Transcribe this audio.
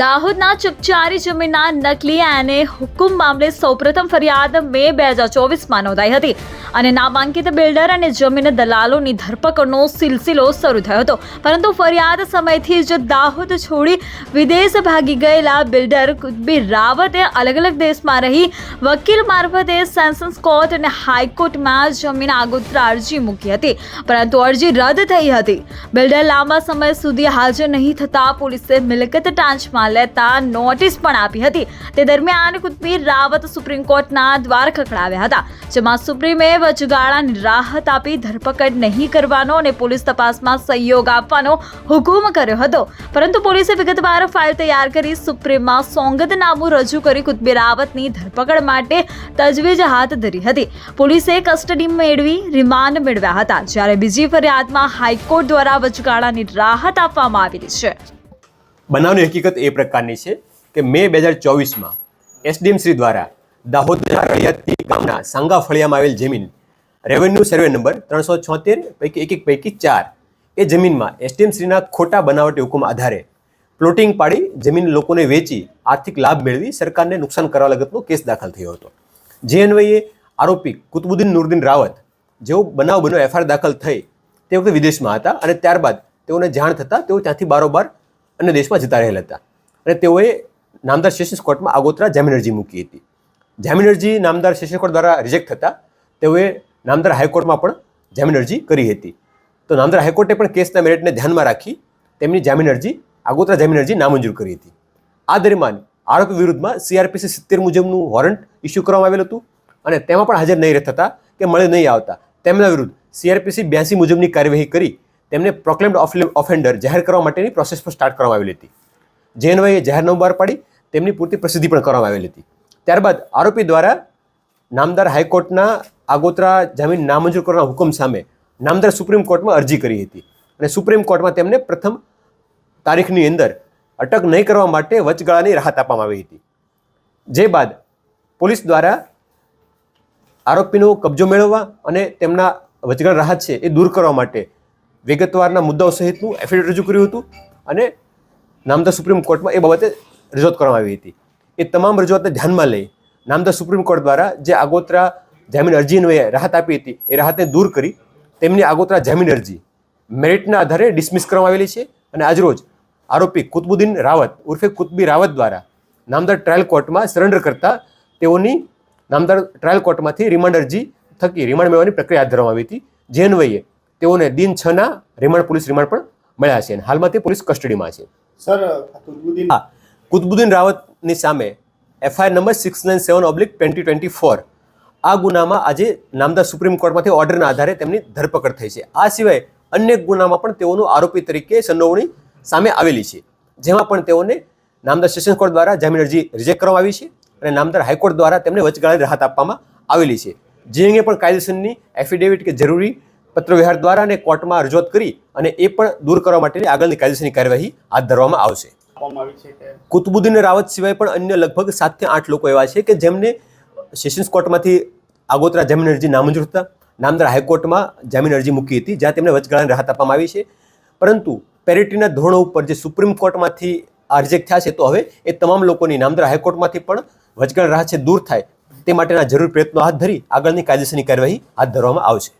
દાહોદના ચકચારી જમીનના નકલી અને હુકુમ મામલે સૌપ્રથમ ફરિયાદ મે બે હજાર ચોવીસમાં નોંધાઈ હતી. અને નામાંકિત બિલ્ડર અને જમીન દલાલોની ધરપકડનો સિલસિલો શરૂ થયો હતો. પરંતુ ફરિયાદ સમયથી જ દાહોદ છોડી વિદેશ ભાગી ગયેલા બિલ્ડર કુદબીર રાવતે અલગ અલગ દેશમાં રહી વકીલ મારફતે સેન્સન્સ કોર્ટ અને હાઈકોર્ટમાં જમીન આગોતરા અરજી મૂકી હતી. પરંતુ અરજી રદ થઈ હતી. બિલ્ડર લાંબા સમય સુધી હાજર નહીં થતા પોલીસે મિલકત ટાંચમાં લેતા નોટિસ પણ આપી હતી. તે દરમિયાન કુતબી રાવત સુપ્રીમ કોર્ટના દ્વાર ખખડાવ્યા હતા, જેમાં સુપ્રીમે વચગાળાની રાહત આપી ધરપકડ નહીં કરવાનો અને પોલીસ તપાસમાં સહયોગ આપવાનો હુકુમ કર્યો હતો. પરંતુ પોલીસે વિગતવાર ફાઇલ તૈયાર કરી સુપ્રીમમાં સોંગદનામું રજૂ કરી કુતબી રાવતની ધરપકડ માટે તજવીજ હાથ ધરી હતી. પોલીસે કસ્ટડી મેળવી રિમાન્ડ મેળવ્યા હતા, જ્યારે બીજી ફરિયાદમાં હાઈકોર્ટ દ્વારા વચગાળાની રાહત આપવામાં આવેલી છે. બનાવની હકીકત એ પ્રકારની છે કે મે બે હજાર ચોવીસમાં એસડીએમ શ્રી દ્વારા દાહોદના રળિયાતી ગામના સાંગા ફળિયામાં આવેલ જમીન રેવન્યુ સર્વે નંબર ત્રણસો છોતેર પૈકી એક એક પૈકી ચાર એ જમીનમાં એસડીએમ શ્રીના ખોટા બનાવટી હુકમ આધારે પ્લોટિંગ પાડી જમીન લોકોને વેચી આર્થિક લાભ મેળવી સરકારને નુકસાન કરવા લગતનો કેસ દાખલ થયો હતો. જે અન્વયે આરોપી કુતબુદ્દીન નુરદીન રાવત જેઓ બનાવ બનો એફઆઈઆર દાખલ થઈ તે વખતે વિદેશમાં હતા અને ત્યારબાદ તેઓને જાણ થતાં તેઓ ત્યાંથી બારોબાર અન્ય દેશમાં જતા રહેલા હતા. અને તેઓએ નામદાર સેશન્સ કોર્ટમાં આગોતરા જામિનરજી મૂકી હતી. જામીન અરજી નામદાર સેશન્સ કોર્ટ દ્વારા રિજેક્ટ થતા તેઓએ નામદાર હાઈકોર્ટમાં પણ જામીન અરજી કરી હતી. તો નામદાર હાઈકોર્ટે પણ કેસના મેરિટને ધ્યાનમાં રાખી તેમની જામીન અરજી, આગોતરા જામીન અરજી નામંજૂર કરી હતી. આ દરમિયાન આરોપી વિરુદ્ધમાં સીઆરપીસી સિત્તેર મુજબનું વોરંટ ઇસ્યુ કરવામાં આવેલું હતું અને તેમાં પણ હાજર નહીં થતા કે મળી નહીં આવતા. તેમના વિરુદ્ધ સીઆરપીસી બ્યાસી મુજબની કાર્યવાહી કરી તેમને પ્રોક્લેમ્ડ ઓફેન્ડર જાહેર કરવા માટેની પ્રોસેસ પણ સ્ટાર્ટ કરવામાં આવેલી હતી. જેએનવાઈએ જાહેરનામું બહાર પાડી, તેમની પૂરતી પ્રસિદ્ધિ પણ કરવામાં આવેલી હતી. ત્યારબાદ આરોપી દ્વારા નામદાર હાઈકોર્ટના આગોતરા જામીન નામંજૂર કરવાના હુકમ સામે નામદાર સુપ્રીમ કોર્ટમાં અરજી કરી હતી. અને સુપ્રીમ કોર્ટમાં તેમને પ્રથમ તારીખની અંદર અટક નહીં કરવા માટે વચગાળાની રાહત આપવામાં આવી હતી. જે બાદ પોલીસ દ્વારા આરોપીનો કબજો મેળવવા અને તેમના વચગાળ રાહત છે એ દૂર કરવા માટે વિગતવારના મુદ્દાઓ સહિતનું એફિડેવિટ રજૂ કર્યું હતું અને નામદાર સુપ્રીમ કોર્ટમાં એ બાબતે રજૂઆત કરવામાં આવી હતી. એ તમામ રજૂઆતને ધ્યાનમાં લઈ નામદાર સુપ્રીમ કોર્ટ દ્વારા જે આગોતરા જામીન અરજીને રાહત આપી હતી, એ રાહતને દૂર કરી તેમની આગોતરા જામીન અરજી મેરિટના આધારે ડિસમિસ કરવામાં આવેલી છે અને આજરોજ આરોપી કુતબુદ્દીન રાવત ઉર્ફે કુતબી રાવત દ્વારા નામદાર ટ્રાયલ કોર્ટમાં સરેન્ડર કરતા તેઓની નામદાર ટ્રાયલ કોર્ટમાંથી રિમાન્ડ અરજી થકી રિમાન્ડ મેળવવાની પ્રક્રિયા હાથ ધરવામાં આવી હતી. જે અન્વયે તેઓને દિન છના રિમાન્ડ પોલીસ રિમાન્ડ પણ મળ્યા છે અને હાલમાં તે પોલીસ કસ્ટડીમાં છે. સર કુતબુદ્દીન હા કુતબુદ્દીન રાવતની સામે FIR number six nine seven oblique twenty twenty four આ ગુનામાં આજે નામદાર સુપ્રીમ કોર્ટમાંથી ઓર્ડરના આધારે તેમની ધરપકડ થઈ છે. આ સિવાય અન્ય ગુનામાં પણ તેઓનું આરોપી તરીકે સંડોવણી સામે આવેલી છે. જેમાં પણ તેઓને નામદાર સેશન કોર્ટ દ્વારા જામીન અરજી રિજેક્ટ કરવામાં આવી છે અને નામદાર હાઈકોર્ટ દ્વારા તેમને વચગાળાની રાહત આપવામાં આવેલી છે. જે અંગે પણ કાયદેસરની એફિડેવિટ કે જરૂરી પત્રવ્યવહાર દ્વારા અને કોર્ટમાં રજૂઆત કરી અને એ પણ દૂર કરવા માટેની આગળની કાયદેસરની કાર્યવાહી હાથ ધરવામાં આવશે. કુતુબુદ્દીન રાવત સિવાય પણ અન્ય લગભગ સાતથી આઠ લોકો એવા છે કે જેમને સેશન્સ કોર્ટમાંથી આગોતરા જામીન અરજી નામંજૂર હતા. નામદાર હાઈકોર્ટમાં જામીન અરજી મૂકી હતી જ્યાં તેમને વચગાળાની રાહત આપવામાં આવી છે. પરંતુ પેરેટીના ધોરણો ઉપર જે સુપ્રીમ કોર્ટમાંથી આ રિજેક્ટ થયા છે તો હવે એ તમામ લોકોની નામદાર હાઈકોર્ટમાંથી પણ વચગાળ રાહત છે દૂર થાય તે માટેના જરૂરી પ્રયત્નો હાથ ધરી આગળની કાયદેસરની કાર્યવાહી હાથ ધરવામાં આવશે.